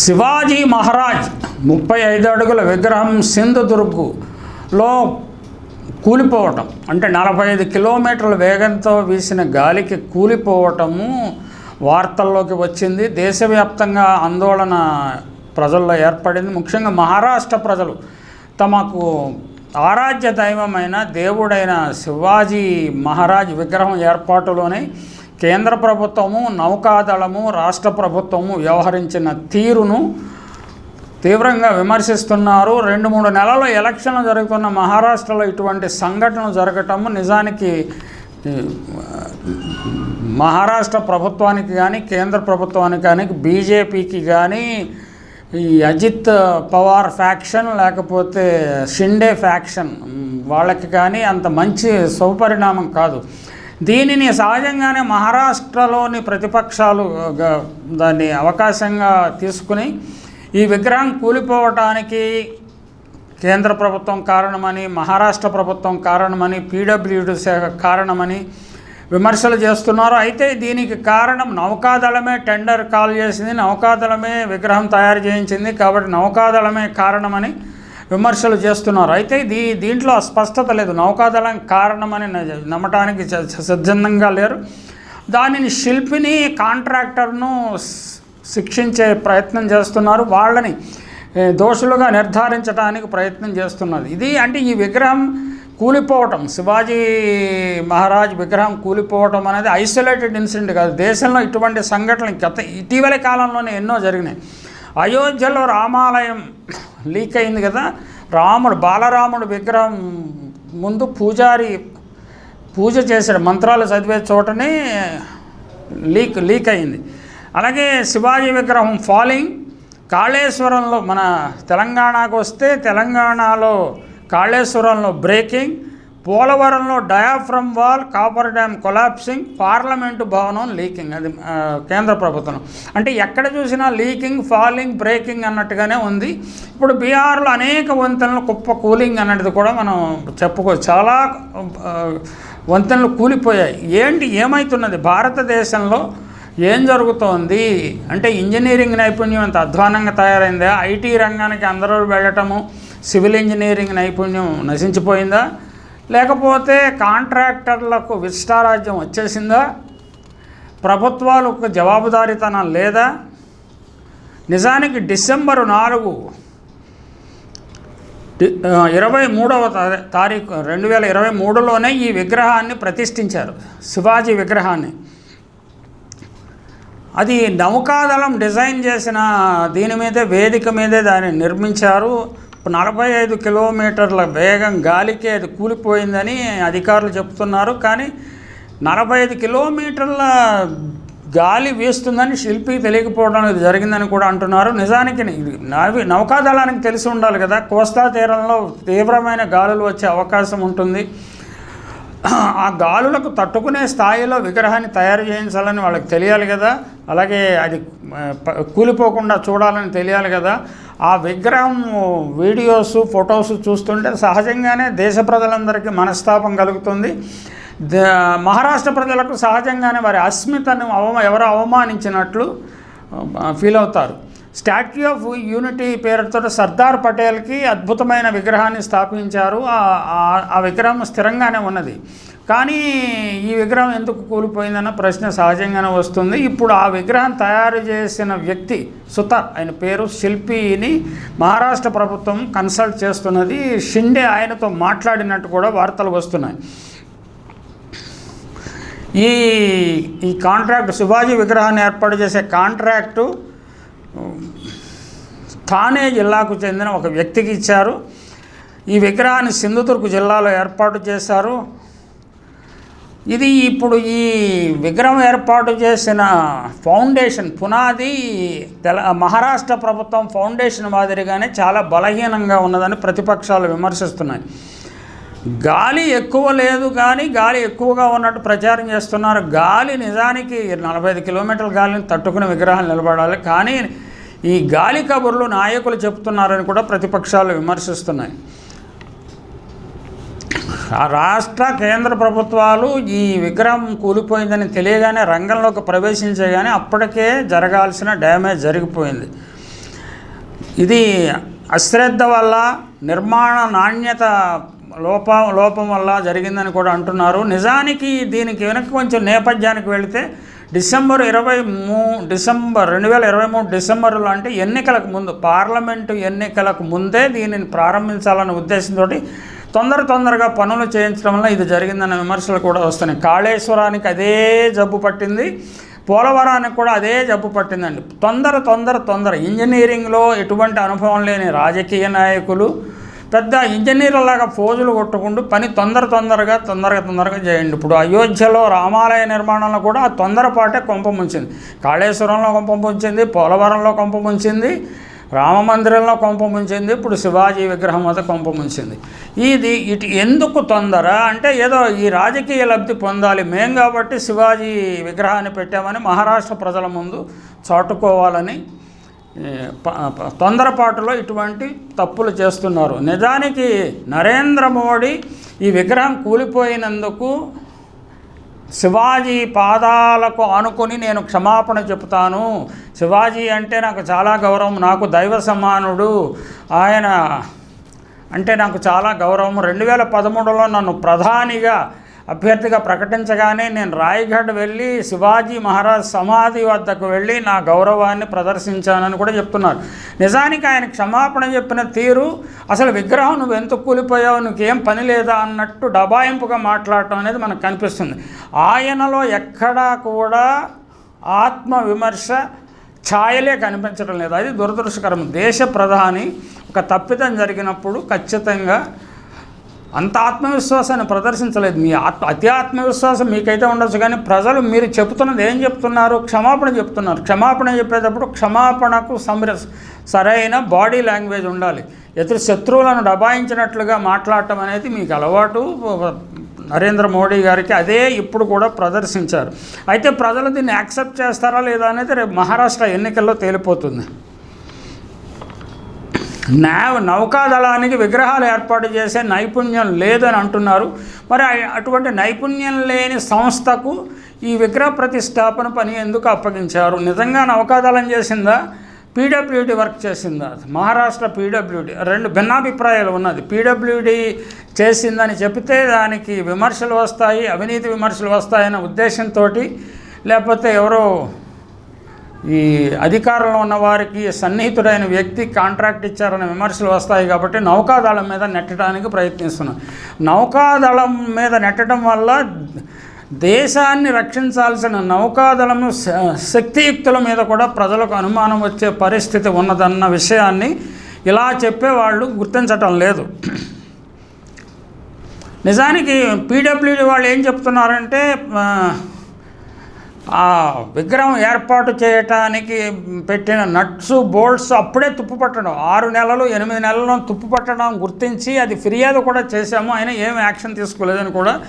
శివాజీ మహారాజ్ ముప్పై ఐదు అడుగుల విగ్రహం సింధుదుర్గులో కూలిపోవటం. అంటే నలభై ఐదు కిలోమీటర్ల వేగంతో వీసిన గాలికి కూలిపోవటము వార్తల్లోకి వచ్చింది. దేశవ్యాప్తంగా ఆందోళన ప్రజల్లో ఏర్పడింది. ముఖ్యంగా మహారాష్ట్ర ప్రజలు తమకు ఆరాధ్య దైవమైన దేవుడైన శివాజీ మహారాజ్ విగ్రహం ఏర్పాటులోనే కేంద్ర ప్రభుత్వము నౌకాదళము రాష్ట్ర ప్రభుత్వము వ్యవహరించిన తీరును తీవ్రంగా విమర్శిస్తున్నారు. రెండు మూడు నెలలు ఎలక్షన్లు జరుగుతున్న మహారాష్ట్రలో ఇటువంటి సంఘటనలు జరగటము నిజానికి మహారాష్ట్ర ప్రభుత్వానికి కానీ కేంద్ర ప్రభుత్వానికి కానీ బీజేపీకి కానీ ఈ అజిత్ పవార్ ఫ్యాక్షన్ లేకపోతే షిండే ఫ్యాక్షన్ వాళ్ళకి కానీ అంత మంచి శుభపరిణామం కాదు. దీనిని సహజంగానే మహారాష్ట్రలోని ప్రతిపక్షాలు దాన్ని అవకాశంగా తీసుకుని ఈ విగ్రహం కూలిపోవటానికి కేంద్ర ప్రభుత్వం కారణమని మహారాష్ట్ర ప్రభుత్వం కారణమని పీడబ్ల్యూడి శాఖ కారణమని విమర్శలు చేస్తున్నారు. అయితే దీనికి కారణం నౌకాదళమే టెండర్ కాల్ చేసింది నౌకాదళమే విగ్రహం తయారు చేయించింది కాబట్టి నౌకాదళమే కారణమని విమర్శలు చేస్తున్నారు. అయితే దీ దీంట్లో స్పష్టత లేదు. నౌకాదళం కారణమని నమ్మటానికి సిద్ధంగా లేరు. దానిని శిల్పిని కాంట్రాక్టర్ను శిక్షించే ప్రయత్నం చేస్తున్నారు. వాళ్ళని దోషులుగా నిర్ధారించడానికి ప్రయత్నం చేస్తున్నారు ఇది అంటే ఈ విగ్రహం కూలిపోవటం. శివాజీ మహారాజ్ విగ్రహం కూలిపోవటం అనేది ఐసోలేటెడ్ ఇన్సిడెంట్ కాదు. దేశంలో ఇటువంటి సంఘటనలు గత ఇటీవల కాలంలోనే ఎన్నో జరిగినాయి. అయోధ్యలో రామాలయం లీక్ అయింది కదా. రాముడు బాలరాముడు విగ్రహం ముందు పూజారి పూజ చేశాడు. మంత్రాలు చదివే చోటనే లీక్ లీక్ అయింది. అలాగే శివాజీ విగ్రహం ఫాలింగ్. కాళేశ్వరంలో మన తెలంగాణకు వస్తే తెలంగాణలో కాళేశ్వరంలో బ్రేకింగ్. పోలవరంలో diaphragm wall coffer dam collapsing parliament భవనం లీకింగ్. అది కేంద్ర ప్రభుత్వం. అంటే ఎక్కడ చూసినా లీకింగ్ ఫాలింగ్ బ్రేకింగ్ అన్నట్టుగానే ఉంది. ఇప్పుడు బీహార్లో అనేక వంతెనలు కుప్ప కూలింగ్ అన్నది కూడా మనం చెప్పుకోవచ్చు చాలా వంతెనలు కూలిపోయాయి. ఏంటి ఏమవుతున్నది భారతదేశంలో ఏం జరుగుతోంది? అంటే ఇంజనీరింగ్ నైపుణ్యం అంత అధ్వానంగా తయారైందా? ఐటీ రంగానికి అందరూ వెళ్ళటము సివిల్ ఇంజనీరింగ్ నైపుణ్యం నశించిపోయిందా? లేకపోతే కాంట్రాక్టర్లకు విష్టారాజ్యం వచ్చేసిందా? ప్రభుత్వాలకు జవాబుదారీతనం లేదా? నిజానికి డిసెంబరు నాలుగు ఇరవై మూడవ తారీఖు రెండు వేల ఇరవై మూడులోనే ఈ విగ్రహాన్ని ప్రతిష్ఠించారు. శివాజీ విగ్రహాన్ని. అది నౌకాదళం డిజైన్ చేసిన దీని మీదే వేదిక మీదే దాన్ని నిర్మించారు. నలభై ఐదు కిలోమీటర్ల వేగం గాలికే అది కూలిపోయిందని అధికారులు చెప్తున్నారు. కానీ నలభై ఐదు కిలోమీటర్ల గాలి వీస్తుందని శిల్పి తెలియకపోవడం ఇది జరిగిందని కూడా అంటున్నారు. నిజానికి నవి నౌకాదళానికి తెలిసి ఉండాలి కదా. కోస్తా తీరంలో తీవ్రమైన గాలులు వచ్చే అవకాశం ఉంటుంది. ఆ గాలులకు తట్టుకునే స్థాయిలో విగ్రహాన్ని తయారు చేయించాలని వాళ్ళకి తెలియాలి కదా. అలాగే అది కూలిపోకుండా చూడాలని తెలియాలి కదా. ఆ విగ్రహం వీడియోస్ ఫొటోస్ చూస్తుంటే సహజంగానే దేశ ప్రజలందరికీ మనస్తాపం కలుగుతుంది. మహారాష్ట్ర ప్రజలకు సహజంగానే వారి అస్మితను అవమ ఎవరో అవమానించినట్లు ఫీల్ అవుతారు స్టాట్యూ ఆఫ్ యూనిటీ పేరుతో సర్దార్ పటేల్కి అద్భుతమైన విగ్రహాన్ని స్థాపించారు. ఆ- ఆ విగ్రహం స్థిరంగానే ఉన్నది. కానీ ఈ విగ్రహం ఎందుకు కూలిపోయిందన్న ప్రశ్న సహజంగానే వస్తుంది. ఇప్పుడు ఆ విగ్రహం తయారు చేసిన వ్యక్తి సుతార్ ఆయన పేరు శిల్పిని మహారాష్ట్ర ప్రభుత్వం కన్సల్ట్ చేస్తున్నది. షిండే ఆయనతో మాట్లాడినట్టు కూడా వార్తలు వస్తున్నాయి. ఈ ఈ కాంట్రాక్ట్ శివాజీ విగ్రహాన్ని ఏర్పాటు చేసే కాంట్రాక్టు థానే జిల్లాకు చెందిన ఒక వ్యక్తికి ఇచ్చారు. ఈ విగ్రహాన్ని సింధుదుర్గ్ జిల్లాలో ఏర్పాటు చేశారు. ఇది ఇప్పుడు ఈ విగ్రహం ఏర్పాటు చేసిన ఫౌండేషన్ పునాది తెల మహారాష్ట్ర ప్రభుత్వం ఫౌండేషన్ మాదిరిగానే చాలా బలహీనంగా ఉన్నదని ప్రతిపక్షాలు విమర్శిస్తున్నాయి. గాలి ఎక్కువ లేదు కానీ గాలి ఎక్కువగా ఉన్నట్టు ప్రచారం చేస్తున్నారు. గాలి నిజానికి నలభై ఐదు కిలోమీటర్ల గాలిని తట్టుకునే విగ్రహాలు నిలబడాలి. కానీ ఈ గాలి కబుర్లు నాయకులు చెప్తున్నారని కూడా ప్రతిపక్షాలు విమర్శిస్తున్నాయి. ఆ రాష్ట్ర కేంద్ర ప్రభుత్వాలు ఈ విగ్రహం కూలిపోయిందని తెలియగానే రంగంలోకి ప్రవేశించగానే అప్పటికే జరగాల్సిన డ్యామేజ్ జరిగిపోయింది. ఇది అశ్రద్ధ వల్ల నిర్మాణ నాణ్యత లోప లోపం వల్ల జరిగిందని కూడా అంటున్నారు. నిజానికి దీనికి వెనక్కి కొంచెం నేపథ్యానికి వెళితే డిసెంబర్ ఇరవై మూ డిసెంబర్ రెండు వేల ఇరవై మూడు డిసెంబర్లో అంటే ఎన్నికలకు ముందు పార్లమెంటు ఎన్నికలకు ముందే దీనిని ప్రారంభించాలనే ఉద్దేశంతో తొందర తొందరగా పనులు చేయించడం వల్ల ఇది జరిగిందన్న విమర్శలు కూడా వస్తున్నాయి. కాళేశ్వరానికి అదే జబ్బు పట్టింది పోలవరానికి కూడా అదే జబ్బు పట్టిందండి. తొందర తొందర తొందర ఇంజనీరింగ్లో ఎటువంటి అనుభవం లేని రాజకీయ నాయకులు పెద్ద ఇంజనీర్లాగా ఫోజులు కొట్టుకుంటూ పని తొందర తొందరగా తొందరగా తొందరగా చేయండి. ఇప్పుడు అయోధ్యలో రామాలయ నిర్మాణంలో కూడా ఆ తొందరపాటే కొంప ముంచింది. కాళేశ్వరంలో కొంప ముంచింది పోలవరంలో కొంప ముంచింది రామ మందిరంలో కొంప ముంచింది ఇప్పుడు శివాజీ విగ్రహం వద్ద కొంప ముంచింది. ఇది ఇటు ఎందుకు తొందర? అంటే ఏదో ఈ రాజకీయ లబ్ధి పొందాలి. మేం కాబట్టి శివాజీ విగ్రహాన్ని పెట్టామని మహారాష్ట్ర ప్రజల ముందు చాటుకోవాలని తొందరపాటులో ఇటువంటి తప్పులు చేస్తున్నారు. నిజానికి నరేంద్ర మోడీ ఈ విగ్రహం కూలిపోయినందుకు శివాజీ పాదాలకు ఆనుకొని నేను క్షమాపణ చెప్తాను శివాజీ అంటే నాకు చాలా గౌరవం నాకు దైవ సమానుడు ఆయన అంటే నాకు చాలా గౌరవం. రెండు వేల పదమూడులో నన్ను ప్రధానిగా అభ్యర్థిగా ప్రకటించగానే నేను రాయగఢ్ వెళ్ళి శివాజీ మహారాజ్ సమాధి వద్దకు వెళ్ళి నా గౌరవాన్ని ప్రదర్శించానని కూడా చెప్తున్నారు. నిజానికి ఆయన క్షమాపణ చెప్పిన తీరు అసలు విగ్రహం నువ్వు ఎంత కూలిపోయావు నువ్వేం పని లేదా అన్నట్టు డబాయింపుగా మాట్లాడటం అనేది మనకు కనిపిస్తుంది. ఆయనలో ఎక్కడా కూడా ఆత్మ విమర్శ ఛాయలే కనిపించడం లేదు. అది దురదృష్టకరం. దేశ ప్రధాని ఒక తప్పిదం జరిగినప్పుడు ఖచ్చితంగా అంత ఆత్మవిశ్వాసాన్ని ప్రదర్శించలేదు. మీ ఆత్మ అతి ఆత్మవిశ్వాసం మీకైతే ఉండొచ్చు కానీ ప్రజలు మీరు చెప్తున్నది ఏం చెప్తున్నారు? క్షమాపణ చెప్తున్నారు. క్షమాపణ చెప్పేటప్పుడు క్షమాపణకు సంర సరైన బాడీ లాంగ్వేజ్ ఉండాలి. ఇతర శత్రువులను డబాయించినట్లుగా మాట్లాడటం అనేది మీకు అలవాటు. నరేంద్ర మోడీ గారికి అదే ఇప్పుడు కూడా ప్రదర్శించారు. అయితే ప్రజలు దీన్ని యాక్సెప్ట్ చేస్తారా లేదా అనేది రేపు మహారాష్ట్ర ఎన్నికల్లో తేలిపోతుంది. నావ నౌకాదళానికి విగ్రహాలు ఏర్పాటు చేసే నైపుణ్యం లేదని అంటున్నారు. మరి అటువంటి నైపుణ్యం లేని సంస్థకు ఈ విగ్రహ ప్రతిష్టాపన పని ఎందుకు అప్పగించారు? నిజంగా నౌకాదళం చేసిందా? పీడబ్ల్యూడి వర్క్ చేసిందా? మహారాష్ట్ర పీడబ్ల్యూడి రెండు భిన్నాభిప్రాయాలు ఉన్నది. పీడబ్ల్యూడి చేసిందని చెబితే దానికి విమర్శలు వస్తాయి అవినీతి విమర్శలు వస్తాయనే ఉద్దేశంతో లేకపోతే ఎవరో ఈ అధికారంలో ఉన్న వారికి సన్నిహితుడైన వ్యక్తి కాంట్రాక్ట్ ఇచ్చారనే విమర్శలు వస్తాయి కాబట్టి నౌకాదళం మీద నెట్టడానికి ప్రయత్నిస్తున్నాం. నౌకాదళం మీద నెట్టడం వల్ల దేశాన్ని రక్షించాల్సిన నౌకాదళము శ- శక్తియుక్తుల మీద కూడా ప్రజలకు అనుమానం వచ్చే పరిస్థితి ఉన్నదన్న విషయాన్ని ఇలా చెప్పేవాళ్ళు గుర్తించటం లేదు. నిజానికి పీడబ్ల్యూడి వాళ్ళు ఏం చెప్తున్నారంటే ఆ, విగ్రహం ఏర్పాటు చేయటానికి పెట్టిన నట్స్ బోల్ట్స్ అప్పుడే తుప్పు పట్టడం. ఆరు నెలలు ఎనిమిది నెలలు తుప్పు పట్టడం గుర్తించి అది ఫిర్యాదు కూడా చేశాము. ఆయన ఏం యాక్షన్ తీసుకోలేదని కూడా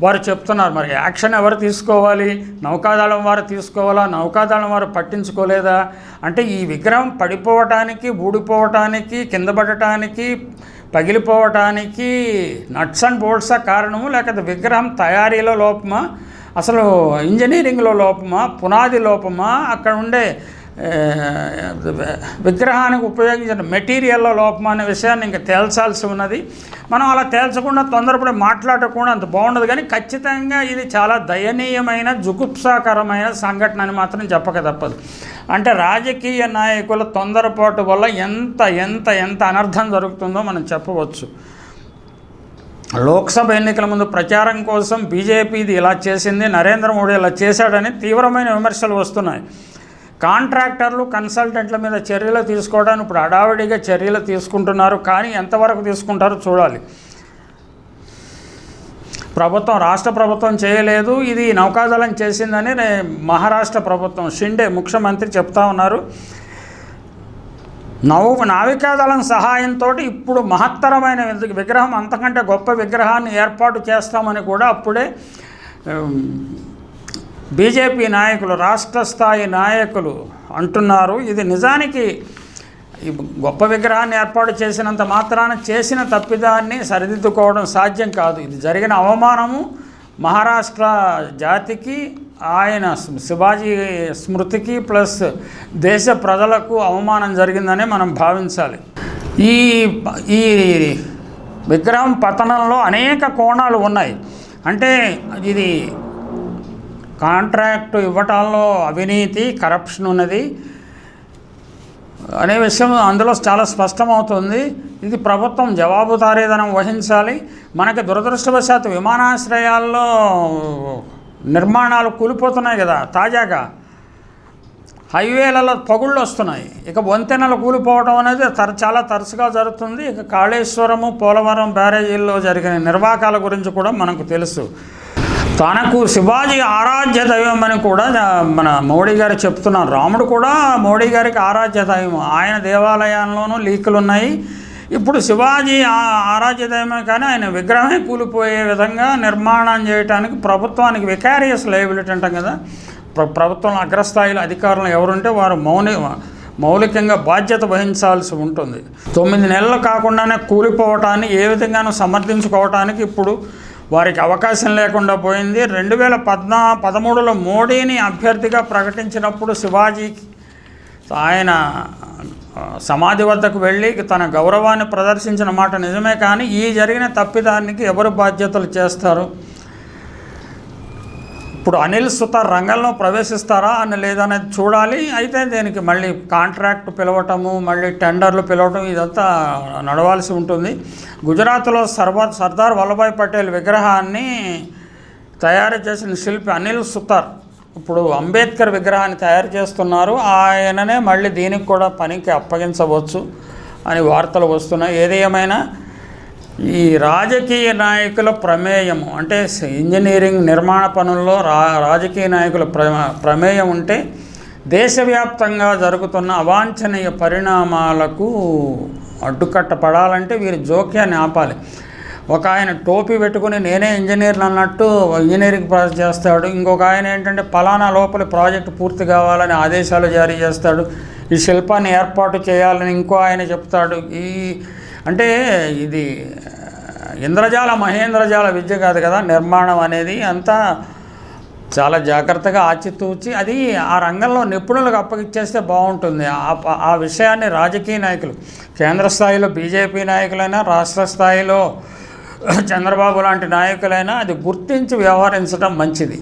వారు చెప్తున్నారు. మరి యాక్షన్ ఎవరు తీసుకోవాలి? నౌకాదళం వారు తీసుకోవాలా? నౌకాదళం వారు పట్టించుకోలేదా? అంటే ఈ విగ్రహం పడిపోవటానికి ఊడిపోవటానికి కింద పడటానికి పగిలిపోవటానికి నట్స్ అండ్ బోల్ట్సా కారణము? లేకపోతే విగ్రహం తయారీలో లోపమా? అసలు ఇంజనీరింగ్లో లోపమా పునాది లోపమా అక్కడ ఉండే విగ్రహానికి ఉపయోగించిన మెటీరియల్లో లోపం అనే విషయాన్ని ఇంకా తేల్చాల్సి ఉన్నది. మనం అలా తేల్చకుండా తొందరపడి మాట్లాడకుండా అంత బాగుండదు. కానీ ఖచ్చితంగా ఇది చాలా దయనీయమైన జుగుప్సాకరమైన సంఘటన అని మాత్రం చెప్పక తప్పదు. అంటే రాజకీయ నాయకుల తొందరపాటు వల్ల ఎంత ఎంత ఎంత అనర్థం జరుగుతుందో మనం చెప్పవచ్చు. లోక్సభ ఎన్నికల ముందు ప్రచారం కోసం బీజేపీది ఇలా చేసింది నరేంద్ర మోడీ ఇలా చేశాడని తీవ్రమైన విమర్శలు వస్తున్నాయి. కాంట్రాక్టర్లు కన్సల్టెంట్ల మీద చర్యలు తీసుకోవడానికి ఇప్పుడు హడావిడిగా చర్యలు తీసుకుంటున్నారు కానీ ఎంతవరకు తీసుకుంటారో చూడాలి. ప్రభుత్వం రాష్ట్ర ప్రభుత్వం చేయలేదు ఇది నౌకాదళం చేసిందని మహారాష్ట్ర ప్రభుత్వం షిండే ముఖ్యమంత్రి చెప్తా ఉన్నారు. నౌ నావికాదళం సహాయంతో ఇప్పుడు మహత్తరమైన విగ్రహం అంతకంటే గొప్ప విగ్రహాన్ని ఏర్పాటు చేస్తామని కూడా అప్పుడే బీజేపీ నాయకులు రాష్ట్ర స్థాయి నాయకులు అంటున్నారు. ఇది నిజానికి ఈ గొప్ప విగ్రహాన్ని ఏర్పాటు చేసినంత మాత్రాన చేసిన తప్పిదాన్ని సరిదిద్దుకోవడం సాధ్యం కాదు. ఇది జరిగిన అవమానము మహారాష్ట్ర జాతికి ఆయన శివాజీ స్మృతికి ప్లస్ దేశ ప్రజలకు అవమానం జరిగిందనే మనం భావించాలి. ఈ ఈ విగ్రహం పతనంలో అనేక కోణాలు ఉన్నాయి. అంటే ఇది కాంట్రాక్ట్ ఇవ్వటాల్లో అవినీతి కరప్షన్ ఉన్నది. అనే విషయం అందులో చాలా స్పష్టమవుతుంది. ఇది ప్రభుత్వం జవాబుదారీదనం వహించాలి. మనకి దురదృష్టవశాత్తు విమానాశ్రయాల్లో నిర్మాణాలు కూలిపోతున్నాయి కదా తాజాగా. హైవేలలో పగుళ్ళు వస్తున్నాయి. ఇక వంతెనలు కూలిపోవడం అనేది తర చాలా తరచుగా జరుగుతుంది. ఇక కాళేశ్వరము పోలవరం బ్యారేజీల్లో జరిగిన నిర్వాకాల గురించి కూడా మనకు తెలుసు. తనకు శివాజీ ఆరాధ్య దైవం అని కూడా మన మోడీ గారు చెప్తున్నారు. రాముడు కూడా మోడీ గారికి ఆరాధ్య దైవం. ఆయన దేవాలయాల్లోనూ లీకులు ఉన్నాయి ఇప్పుడు శివాజీ ఆ- కానీ ఆయన విగ్రహమే కూలిపోయే విధంగా నిర్మాణం చేయడానికి ప్రభుత్వానికి వికారియస్ లయబిలిటీ అంటాం కదా. ప్ర ప్రభుత్వం అగ్రస్థాయిలో అధికారులు ఎవరుంటే వారు మౌని మౌలికంగా బాధ్యత వహించాల్సి ఉంటుంది. తొమ్మిది నెలలు కాకుండానే కూలిపోవటాన్ని ఏ విధంగానూ సమర్థించుకోవటానికి ఇప్పుడు వారికి అవకాశం లేకుండా పోయింది. రెండు వేల పద్నా పదమూడులో మోడీని అభ్యర్థిగా ప్రకటించినప్పుడు శివాజీ ఆయన సమాధి వద్దకు వెళ్ళి తన గౌరవాన్ని ప్రదర్శించిన మాట నిజమే కానీ ఈ జరిగిన తప్పిదానికి ఎవరు బాధ్యతలు చేస్తారు? ఇప్పుడు అనిల్ సుతార్ రంగంలో ప్రవేశిస్తారా అని లేదనేది చూడాలి. అయితే దీనికి మళ్ళీ కాంట్రాక్ట్ పిలవటము మళ్ళీ టెండర్లు పిలవటం ఇదంతా నడవాల్సి ఉంటుంది. గుజరాత్లో సర్వ సర్దార్ వల్లభాయ్ పటేల్ విగ్రహాన్ని తయారు చేసిన శిల్పి అనిల్ సుతార్ ఇప్పుడు అంబేద్కర్ విగ్రహాన్ని తయారు చేస్తున్నారు. ఆయననే మళ్ళీ దీనికి కూడా పనికి అప్పగించవచ్చు అని వార్తలు వస్తున్నాయి. ఏది ఏమైనా ఈ రాజకీయ నాయకుల ప్రమేయము అంటే ఇంజనీరింగ్ నిర్మాణ పనుల్లో రా రాజకీయ నాయకుల ప్రమేయం ఉంటే దేశవ్యాప్తంగా జరుగుతున్న అవాంఛనీయ పరిణామాలకు అడ్డుకట్ట పడాలంటే వీరి జోక్యాన్ని ఆపాలి. ఒక ఆయన టోపీ పెట్టుకుని నేనే ఇంజనీర్ అన్నట్టు ఇంజనీరింగ్ ప్రాజెక్ట్ చేస్తాడు. ఇంకొక ఆయన ఏంటంటే ఫలానా లోపల ప్రాజెక్ట్ పూర్తి కావాలని ఆదేశాలు జారీ చేస్తాడు. ఈ శిల్పాన్ని ఏర్పాటు చేయాలని ఇంకో ఆయన చెప్తాడు. ఈ అంటే ఇది ఇంద్రజాల మహేంద్రజాల విద్య కాదు కదా నిర్మాణం అనేది అంతా చాలా జాగ్రత్తగా ఆచితూచి అది ఆ రంగంలో నిపుణులకు అప్పగిచ్చేస్తే బాగుంటుంది. ఆ ప- ఆ విషయాన్ని రాజకీయ నాయకులు కేంద్ర స్థాయిలో బీజేపీ నాయకులైనా రాష్ట్ర స్థాయిలో చంద్రబాబు లాంటి నాయకులైనా అది గుర్తించి వ్యవహరించడం మంచిది.